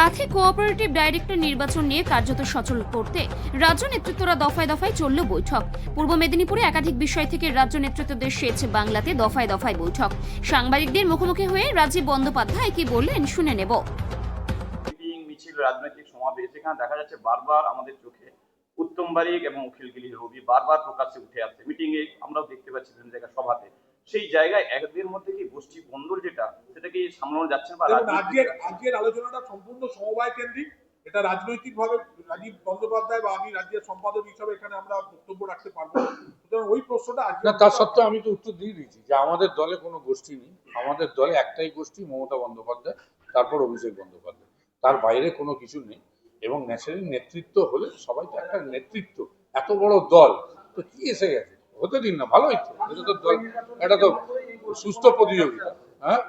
Kanthi cooperative director নির্বাচন নিয়ে কার্যত সচল করতে রাজ্য নেতৃত্বরা দফায় দফায় চলল বৈঠক। পূর্ব মেদিনীপুরে একাধিক বিষয় থেকে রাজ্য নেতৃত্বদের সেয়েছে বাংলাতে দফায় দফায় বৈঠক। সাংবাদিকদের মুখোমুখি হয়ে রাজীব বন্দ্যোপাধ্যায় কি বললেন শুনে নেব। মিছিল, রাজনৈতিক সমাবেশ এখানে দেখা যাচ্ছে বারবার আমাদের চোখে উত্তম বারিক এবং উকিলগিরি রবি বারবার প্রকাশ্যে উঠে আসছে। মিটিং এ আমরাও দেখতে পাচ্ছি বিভিন্ন জায়গায় সভাতে। সেই জায়গায় একদের মধ্যে কি গোষ্ঠী বন্দর যেটা সেটা কি সামলানো যাচ্ছে না বা আজকের আজকের আলোচনাটা সম্পূর্ণ সমবায় কেন্দ্রিক। এটা রাজনৈতিক ভাবে রাজীব বন্দ্যোপাধ্যায় বা আমি রাজ্যের সম্পাদক হিসাবে এখানে আমরা বক্তব্য রাখতে পারব সুতরাং ওই প্রশ্নটা আজকে না তার সত্ত্বেও আমি তো উত্তর দিয়ে দিয়েছি যে আমাদের দলে কোনো গোষ্ঠী নেই। আমাদের দলে একটাই গোষ্ঠী মমতা বন্দ্যোপাধ্যায় তারপর অভিষেক বন্দ্যোপাধ্যায়। তার বাইরে কোনো কিছু নেই এবং ন্যাশনাল নেতৃত্ব হলে সবাই তো একটা নেতৃত্ব এত বড় দল। তো কি এসে গেছে? হতে দিন না ভালোই তো। এটা তো এটা তো সুস্থ প্রতিযোগিতা হ্যাঁ?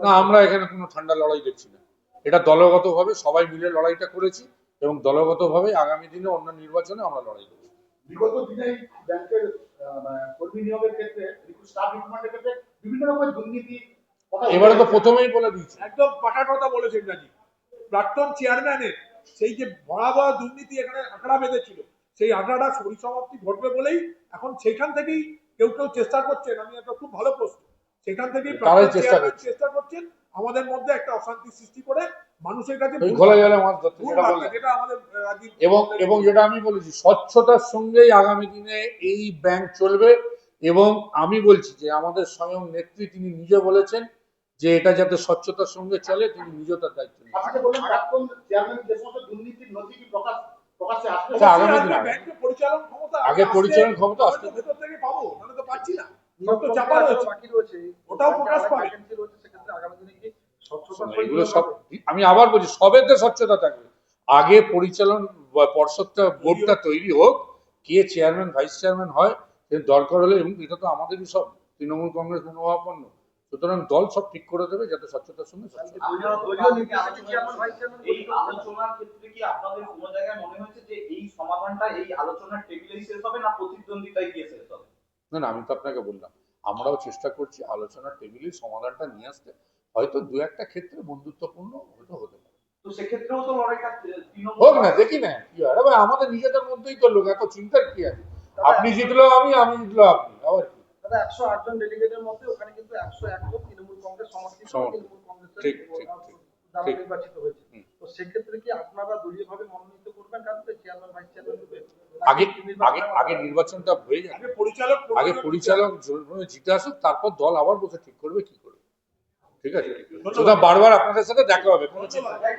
না আমরা এখানে কোনো ঠান্ডা লড়াই দেখছি না। এটা দলগতভাবে সবাই মিলে লড়াইটা করেছি এবং দলগতভাবে আগামী দিনে অন্য নির্বাচনে আমরা লড়াই করব বিগত দিনে ব্যাংকের মানে কর্মী নিয়োগের ক্ষেত্রে স্টাফ রিক্রুটমেন্টের ক্ষেত্রে বিভিন্ন রকমের দুর্নীতি এবারে তো প্রথমেই বলে দিয়েছি। একদম পাটার কথা বলেছেন রাজীব প্রাক্তন চেয়ারম্যানের সেই যে ভয়াবহ দুর্নীতি এখানে আঁকড়া বেঁধেছিল সেই আঁকড়াটা পরিসমাপ্তি ঘটবে বলেই এখন সেইখান থেকেই কেউ কেউ চেষ্টা করছেন। আমি একটা খুব ভালো প্রশ্ন সেখান থেকেই চেষ্টা করছেন আমাদের মধ্যে একটা অশান্তি সৃষ্টি করে মানুষের কাছে ঘোলা জলে মাছ ধরতে যেটা আমাদের এবং এবং যেটা আমি বলেছি স্বচ্ছতার সঙ্গেই আগামী দিনে এই ব্যাংক চলবে। এবং আমি বলছি যে আমাদের স্বয়ং নেত্রী তিনি নিজে বলেছেন যে এটা যাতে স্বচ্ছতার সঙ্গে চলে তিনি নিজে তার দায়িত্ব আচ্ছা, আগে পরিচালন ক্ষমতা আসতে ভেতর থেকে পাবো নাহলে তো পাচ্ছি না। নিয়োগ তো চাপা রয়েছে। বাকি রয়েছে। ওটাও প্রকাশ পাবে। ভ্যাকেন্সি রয়েছে সেক্ষেত্রে আগামী দিনে কি স্বচ্ছতা এগুলো সব আমি আবার বলছি সবেতে স্বচ্ছতা থাকবে আগে পরিচালন পর্ষদটা বোর্ডটা তৈরি হোক কে চেয়ারম্যান ভাইস চেয়ারম্যান হয় দরকার হলে এবং এটা তো আমাদেরই সব তৃণমূল কংগ্রেস মনোভাবাপন্ন। সুতরাং দল সব ঠিক করে দেবে যাতে স্বচ্ছতার সঙ্গে হবে? না না আমি তো আপনাকে বললাম আমরাও চেষ্টা করছি আলোচনার টেবিলে সমাধানটা নিয়ে আসতে। হয়তো দু একটা ক্ষেত্রে বন্ধুত্বপূর্ণ হয়তো হতে পারে। হোক না দেখি না কি হয়। আমাদের নিজেদের মধ্যেই তো লোক এত চিন্তার কি আছে? আপনি জিতলো আমি আমি জিতলো আপনি আবার কি? দাদা একশো আটজন ডেলিগেটের মধ্যে ওখানে কিন্তু একশো একজন তৃণমূল কংগ্রেস সমর্থিত সমর্থিত। তৃণমূল কংগ্রেসের ঠিক, ঠিক, ঠিক, দ্বারা নির্বাচিত হয়েছে। তো সেক্ষেত্রে কি আপনারা দলীয়ভাবে মনোনীত করবেন? কাউকে চেয়ারম্যান ভাইস চেয়ারম্যান রূপে আগে আগে আগে নির্বাচনটা হয়ে যাবে। আগে পরিচালক আগে পরিচালক জিতে আসুক তারপর দল আবার বসে ঠিক করবে কি করবে? ঠিক আছে? বারবার আপনাদের সাথে দেখা হবে কোনো চিন্তা নেই।